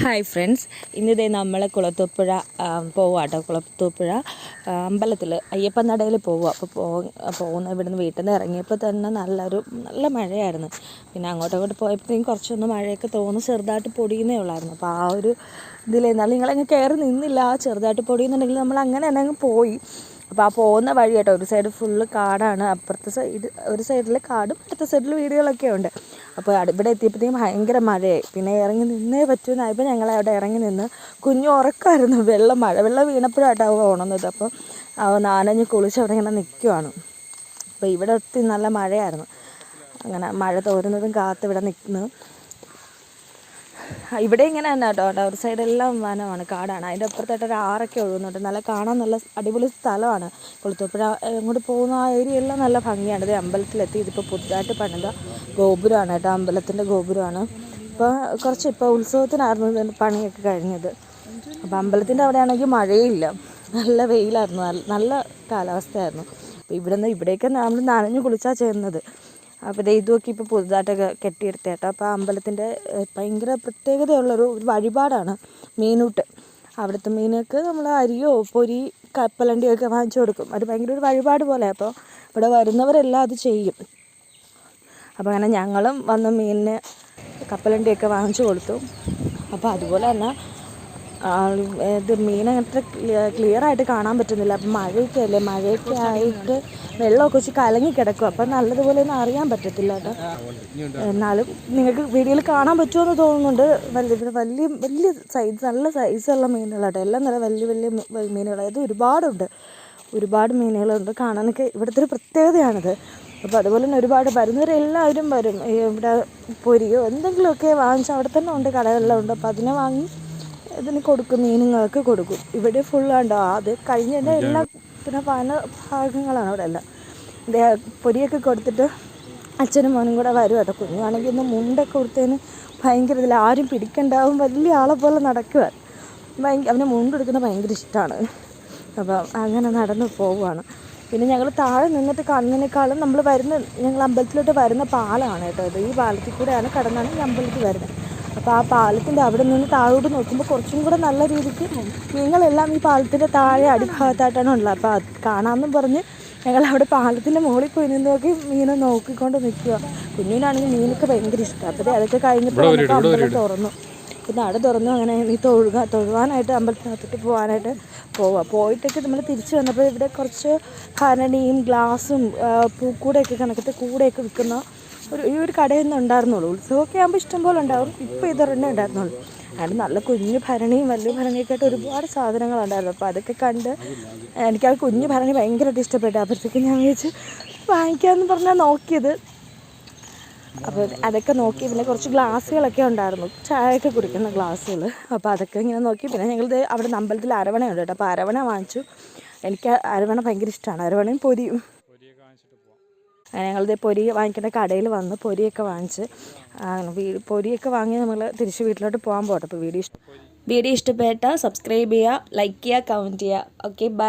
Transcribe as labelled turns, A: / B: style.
A: Hi friends ഇന്നിതേ നമ്മൾ കുളത്തൂപ്പുഴ പോവുക കേട്ടോ കുളത്തൂപ്പുഴ അമ്പലത്തിൽ അയ്യപ്പൻ നടയിൽ പോവുക അപ്പോൾ പോ പോകുന്ന ഇവിടുന്ന് വീട്ടിൽ നിന്ന് ഇറങ്ങിയപ്പോൾ തന്നെ നല്ലൊരു നല്ല മഴയായിരുന്നു. പിന്നെ അങ്ങോട്ടും അങ്ങോട്ട് പോയപ്പോഴത്തേക്കും കുറച്ചൊന്നും മഴയൊക്കെ തോന്നുന്നു ചെറുതായിട്ട് പൊടിയുന്നേ ഉള്ളായിരുന്നു. അപ്പോൾ ആ ഒരു ഇതിലെന്നാലും നിങ്ങളങ്ങ് കയറി നിന്നില്ല. ആ ചെറുതായിട്ട് പൊടിയുന്നുണ്ടെങ്കിൽ നമ്മൾ അങ്ങനെ തന്നെ അങ്ങ് പോയി. അപ്പോൾ ആ പോകുന്ന വഴി കേട്ടോ ഒരു സൈഡ് ഫുള്ള് കാടാണ്. അപ്പുറത്തെ സൈഡ് ഒരു സൈഡിൽ കാടും അടുത്ത സൈഡിൽ വീടുകളൊക്കെ ഉണ്ട്. അപ്പോൾ ഇവിടെ എത്തിയപ്പോഴത്തേക്കും ഭയങ്കര മഴയായി. പിന്നെ ഇറങ്ങി നിന്നേ പറ്റുമെന്നായപ്പോൾ ഞങ്ങൾ അവിടെ ഇറങ്ങി നിന്ന് കുഞ്ഞു ഉറക്കമായിരുന്നു. വെള്ളം മഴ വെള്ളം വീണപ്പോഴായിട്ടാവും ഉണർന്നത്. അവ നാനഞ്ഞ് കുളിച്ച് അവിടെ ഇങ്ങനെ നിൽക്കുവാണ് അപ്പോൾ ഇവിടെ ഒത്തിരി നല്ല മഴയായിരുന്നു. അങ്ങനെ മഴ തോരുന്നതും കാത്ത് ഇവിടെ നിൽക്കുന്നു ഇവിടെ ഇങ്ങനെ തന്നെ കേട്ടോ. ഒരു സൈഡെല്ലാം വനമാണ് കാടാണ്. അതിന്റെ അപ്പുറത്തായിട്ട് ഒരു ആറൊക്കെ ഒഴുകുന്നുണ്ട്. നല്ല കാണാൻ നല്ല അടിപൊളി സ്ഥലമാണ്. കൊളുത്തപ്പുഴ അങ്ങോട്ട് പോകുന്ന ആ ഏരിയ എല്ലാം നല്ല ഭംഗിയാണ്. ഇത് അമ്പലത്തിലെത്തി ഇതിപ്പോൾ പുതുതായിട്ട് പണിത ഗോപുരമാണ് കേട്ടോ. അമ്പലത്തിന്റെ ഗോപുരമാണ്. ഇപ്പോൾ കുറച്ച് ഇപ്പോൾ ഉത്സവത്തിനായിരുന്നു പണിയൊക്കെ കഴിഞ്ഞത്. അപ്പോൾ അമ്പലത്തിന്റെ അവിടെയാണെങ്കിൽ മഴയില്ല. നല്ല വെയിലായിരുന്നു. നല്ല നല്ല കാലാവസ്ഥയായിരുന്നു. അപ്പോൾ ഇവിടെ നിന്ന് ഇവിടേക്ക് നമ്മൾ നനഞ്ഞു കുളിച്ചാൽ ചെയ്യുന്നത്. അപ്പോൾ ഇത് ഇതുമൊക്കെ ഇപ്പോൾ പുതുതായിട്ടൊക്കെ കെട്ടിയെടുത്ത കേട്ടോ. അപ്പോൾ അമ്പലത്തിന്റെ ഭയങ്കര പ്രത്യേകതയുള്ളൊരു ഒരു വഴിപാടാണ് മീനൂട്ട്. അവിടുത്തെ മീനൊക്കെ നമ്മൾ അരിയോ പൊരി കപ്പലണ്ടിയോ ഒക്കെ വാങ്ങിച്ചു കൊടുക്കും. അത് ഭയങ്കര ഒരു വഴിപാട് പോലെ. അപ്പോൾ ഇവിടെ വരുന്നവരെല്ലാം അത് ചെയ്യും. അപ്പോൾ അങ്ങനെ ഞങ്ങളും വന്ന് മീനിന് കപ്പലണ്ടിയൊക്കെ വാങ്ങിച്ചു കൊടുത്തു. അപ്പോൾ അതുപോലെ തന്നെ ഇത് മീൻ അത്ര ക്ലിയർ ആയിട്ട് കാണാൻ പറ്റുന്നില്ല. അപ്പം മഴയൊക്കെ അല്ലേ മഴയൊക്കെ ആയിട്ട് വെള്ളമൊക്കെ വെച്ച് കലങ്ങി കിടക്കും. അപ്പം നല്ലതുപോലെ ഒന്നും അറിയാൻ പറ്റത്തില്ല കേട്ടോ. എന്നാലും നിങ്ങൾക്ക് വീഡിയോയിൽ കാണാൻ പറ്റുമെന്ന് തോന്നുന്നുണ്ട്. വലിയ വലിയ വലിയ സൈസ് നല്ല സൈസുള്ള മീനുകളാട്ടോ എല്ലാം നല്ല വലിയ വലിയ മീനുകൾ അതായത് ഒരുപാടുണ്ട്. ഒരുപാട് മീനുകളുണ്ട്. കാണാനൊക്കെ ഇവിടുത്തെ ഒരു പ്രത്യേകതയാണിത്. അപ്പോൾ അതുപോലെ തന്നെ ഒരുപാട് വരുന്നവരെല്ലാവരും വരും ഇവിടെ പൊരിയോ എന്തെങ്കിലുമൊക്കെ വാങ്ങിച്ച് അവിടെ തന്നെ ഉണ്ട്. കടകളിലുണ്ട് അപ്പോൾ അതിനെ വാങ്ങി ഇതിന് കൊടുക്കും മീനുങ്ങൾക്ക് കൊടുക്കും. ഇവിടെ ഫുള്ളാണ്ടോ അത് കഴിഞ്ഞതിന്റെ എല്ലാ പിന്നെ പല ഭാഗങ്ങളാണ് അവിടെ എല്ലാം. പൊരിയൊക്കെ കൊടുത്തിട്ട് അച്ഛനും മോനും കൂടെ വരും കേട്ടോ. കുഞ്ഞാണെങ്കിൽ ഇന്ന് മുണ്ടൊക്കെ കൊടുത്തതിന് ഭയങ്കര ഇതിൽ ആരും പിടിക്കണ്ടാവും. വലിയ ആളെ പോലെ നടക്കുക ഭയങ്കര അവന് മുണ്ടെടുക്കുന്നത് ഭയങ്കര ഇഷ്ടമാണ് അപ്പം അങ്ങനെ നടന്ന് പോവുകയാണ്. പിന്നെ ഞങ്ങൾ താഴെ നിന്നിട്ട് കാണുന്നതിനേക്കാളും നമ്മൾ വരുന്ന ഞങ്ങൾ അമ്പലത്തിലോട്ട് വരുന്ന പാലമാണ് കേട്ടോ ഇത്. ഈ പാലത്തിൽ കൂടെയാണ് കടന്നാണ് ഈ അമ്പലത്തിൽ വരുന്നത്. അപ്പോൾ ആ പാലത്തിന്റെ അവിടെ നിന്ന് താഴോട്ട് നോക്കുമ്പോൾ കുറച്ചും കൂടെ നല്ല രീതിക്ക് ഞങ്ങളെല്ലാം ഈ പാലത്തിന്റെ താഴെ അടിഭാഗത്തായിട്ടാണ് ഉള്ളത്. അപ്പോൾ അത് കാണാമെന്നും പറഞ്ഞ് ഞങ്ങൾ അവിടെ പാലത്തിന്റെ മുകളിൽ പോയി നിന്ന് നോക്കി മീനെ നോക്കിക്കൊണ്ട് നിൽക്കുക. കുഞ്ഞിനാണെങ്കിൽ മീനൊക്കെ ഭയങ്കര ഇഷ്ടമാണ് അപ്പോൾ അതൊക്കെ കഴിഞ്ഞപ്പോൾ അമ്പലം തുറന്നു. പിന്നെ അവിടെ തുറന്നു. അങ്ങനെ ഈ തൊഴുക തൊഴുവാനായിട്ട് അമ്പലത്തിനകത്തേക്ക് പോകാനായിട്ട് പോവുക പോയിട്ടൊക്കെ നമ്മൾ തിരിച്ച് വന്നപ്പോൾ ഇവിടെ കുറച്ച് കരണിയും ഗ്ലാസും പൂക്കൂടെയൊക്കെ പൂക്കൂടയൊക്കെ കണക്കത്തെ കൂടെയൊക്കെ വിൽക്കുന്ന ഒരു ഈ ഒരു കടയിൽ നിന്ന് ഉണ്ടായിരുന്നുള്ളൂ. ഉത്സവമൊക്കെ ആകുമ്പോൾ ഇഷ്ടംപോലെ ഉണ്ടാവും. ഇപ്പോൾ തന്നെ ഉണ്ടായിരുന്നുള്ളൂ. അതിന് നല്ല കുഞ്ഞു ഭരണിയും വലിയ ഭരണിയൊക്കെ ആയിട്ട് ഒരുപാട് സാധനങ്ങളുണ്ടായിരുന്നു അപ്പോൾ അതൊക്കെ കണ്ട് എനിക്ക് ആ കുഞ്ഞു ഭരണി ഭയങ്കരമായിട്ട് ഇഷ്ടപ്പെട്ടു. അപ്പോഴത്തേക്ക് ഞാൻ വിളിച്ച് വാങ്ങിക്കാമെന്ന് പറഞ്ഞാൽ നോക്കിയത്. അപ്പോൾ അതൊക്കെ നോക്കി പിന്നെ കുറച്ച് ഗ്ലാസ്സുകളൊക്കെ ഉണ്ടായിരുന്നു. ചായയൊക്കെ കുടിക്കുന്ന ഗ്ലാസ്സുകൾ അപ്പോൾ അതൊക്കെ ഇങ്ങനെ നോക്കി. പിന്നെ ഞങ്ങൾ അവിടെ അമ്പലത്തിൽ അരവണ ഉണ്ട് കേട്ടോ. അപ്പോൾ അരവണ വാങ്ങിച്ചു. എനിക്ക് അരവണ ഭയങ്കര ഇഷ്ടമാണ് അരവണയും പൊരിയും. അങ്ങനെ ഞങ്ങളിത് പൊരി വാങ്ങിക്കേണ്ട കടയിൽ വന്ന് പൊരിയൊക്കെ വാങ്ങിച്ച് പൊരിയൊക്കെ വാങ്ങി നമ്മൾ തിരിച്ച് വീട്ടിലോട്ട് പോകാൻ പോട്ടെ അപ്പോൾ വീഡിയോ ഇഷ്ടം വീഡിയോ ഇഷ്ടപ്പെട്ട സബ്സ്ക്രൈബ് ചെയ്യുക ലൈക്ക് ചെയ്യുക കമന്റ് ചെയ്യുക. Okay bye